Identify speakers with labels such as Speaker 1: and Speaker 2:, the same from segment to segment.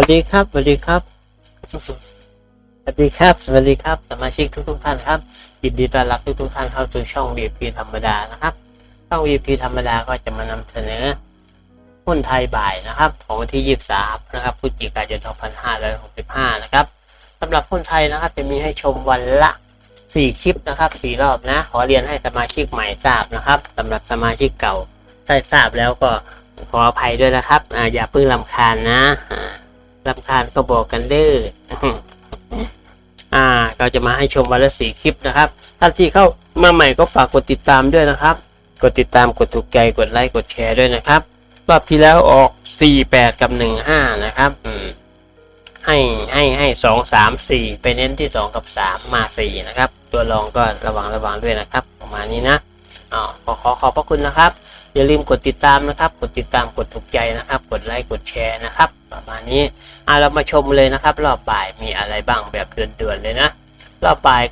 Speaker 1: วัสดีครับ สวัสดีครับ สวัสดีครับ สวัสดีครับ สมาชิกทุกทุกท่านครับยินดีต้อนรับทุกทุกท่านเข้าสู่ช่อง VP ธรรมดานะครับ ช่อง VP ธรรมดาก็จะมานำเสนอหุ้นไทยบ่ายนะครับของวันที่ 23 นะครับพฤศจิกายน 2565 นะครับสำหรับหุ้นไทยนะครับจะมีให้ชมวันละ4คลิปนะครับ4รอบนะ ขอเรียนให้สมาชิกใหม่ทราบนะครับสำหรับสมาชิกเก่าได้ทราบแล้วก็ขออภัยด้วยนะครับออย่าเพิ่งลำคาญนะ ลำคาญก็บอกกันเด้ออ่าก็จะมาให้ชมวันละสี่คลิปนะครับ ท่านที่เข้ามาใหม่ก็ฝากกดติดตามด้วยนะครับ กดติดตามกดถูกใจกดไลค์กดแชร์ด้วยนะครับ รอบที่แล้วออก 48 กับ 15 นะครับให้ให้ให้สองสามสี่ไปเน้นที่สองกับสามมาสี่นะครับ ตัวรองก็ระวังระวังด้วยนะครับ ประมาณนี้นะอ๋อขอขอขอบพระคุณนะครับ อย่าลืมกดติดตามนะครับ กดติดตามกดถูกใจนะครับ กดไลค์กดแชร์นะครับ ประมาณนี้อะเรามาชมเลยนะครับ รอบบ่ายมีอะไรบ้างแบบเดือนๆเลยนะ รอบบ่าย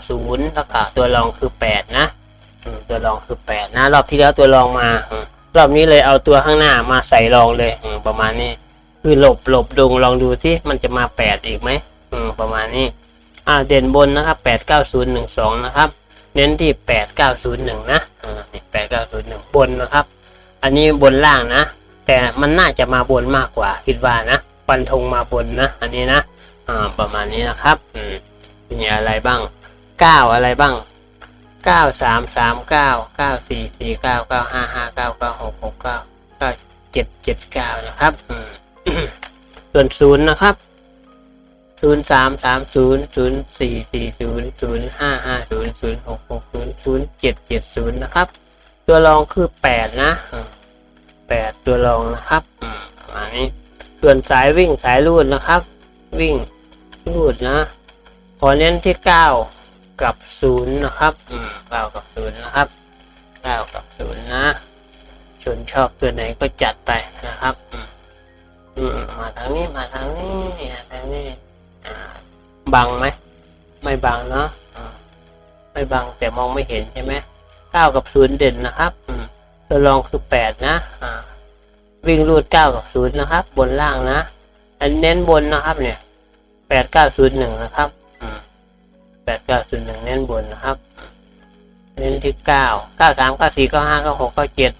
Speaker 1: 90 แล้วก็ตัวรองคือ 8 นะตัวรองคือ 8 นะ รอบที่แล้วตัวรองมารอบนี้เลยเอาตัวข้างหน้ามาใส่รองเลยประมาณนี้ คือหลบหลบดงลองดูที่มันจะมา 8 อีกไหมประมาณนี้อ่าเด่นบนนะครับ 89012 นะครับ เน้นที่ 8901 นะอ่า8901 บนนะครับ อันนี้บนล่างนะ แต่มันน่าจะมาบนมากกว่าคิดว่านะฟันธงมาบนนะ อันนี้นะอ่าประมาณนี้นะครับอืมมีอะไรบ้างเก้าอะไรบ้างเก้าสามสามเก้าเก้าสี่สี่เก้าเก้าห้าห้าเก้าเก้าหกหกเก้าเก้าเจ็ดเจ็ดเก้านะครับอืมส่วนศูนย์นะครับศูนย์สามสามศูนย์ศูนย์สี่สี่ศูนย์ศูนย์ห้าห้าศูนย์ศูนย์หกหกศูนย์ศูนย์เจ็ดเจ็ดศูนย์นะครับ ตัวรองคือแปดนะ แปดตัวรองนะครับอืมประมานี้ส่วนสายวิ่งสายรูดนะครับ วิ่งรูดนะ ขอเน้นที่เก้ากับศูนย์นะครับอืมเก้ากับศูนย์นะครับเก้ากับศูนย์นะชนชอบตัวไหนก็จัดไปนะครับอืมมาทางนี้มาทางนี้มาทางนี้บังไหมไม่บังเนาะไม่บังแต่มองไม่เห็นใช่ไหมเก้ากับศูนย์เด่นนะครับตัวรองคือแปดนะอ่า วิ่งรูดเก้ากับศูนย์นะครับ บนล่างนะ อันเน้นบนนะครับ เนี่ยแปดเก้าศูนย์หนึ่งนะครับแปดเก้าศูนย์หนึ่งเน้นบนนะครับ เน้นที่เก้าเก้าสามเก้าสี่เก้าห้าเก้าหกเก้าเจ็ด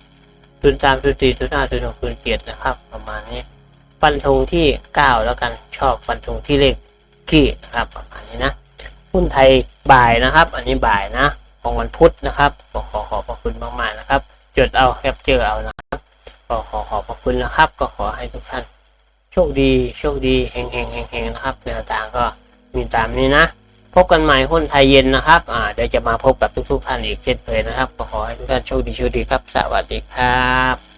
Speaker 1: ศูนย์สามศูนย์สี่ศูนย์ห้าศูนย์หกศูนย์เจ็ดนะครับ ประมาณนี้ ฟันธงที่เก้าแล้วกันชอบฟันธงที่เลขขี้นะครับ ประมาณนี้นะหุ้นไทยบ่ายนะครับ อันนี้บ่ายนะของวันพุธนะครับขอขอขอบพระคุณมากๆนะครับ จดเอาแคปเจอร์เอานะ ก็ขอขอบพระคุณนะครับ ก็ขอให้ทุกท่านโชคดีโชคดีแห่งแห่งเฮงเฮงนะครับแนวทางก็มีตามนี้นะ พบกันใหม่หุ้นไทยเย็นนะครับอ่าเดี๋ยวจะมาพบกับทุกๆท่านอีกเช่นเคยนะครับ ก็ขอให้ทุกท่านโชคดีโชคดีครับ สวัสดีครับ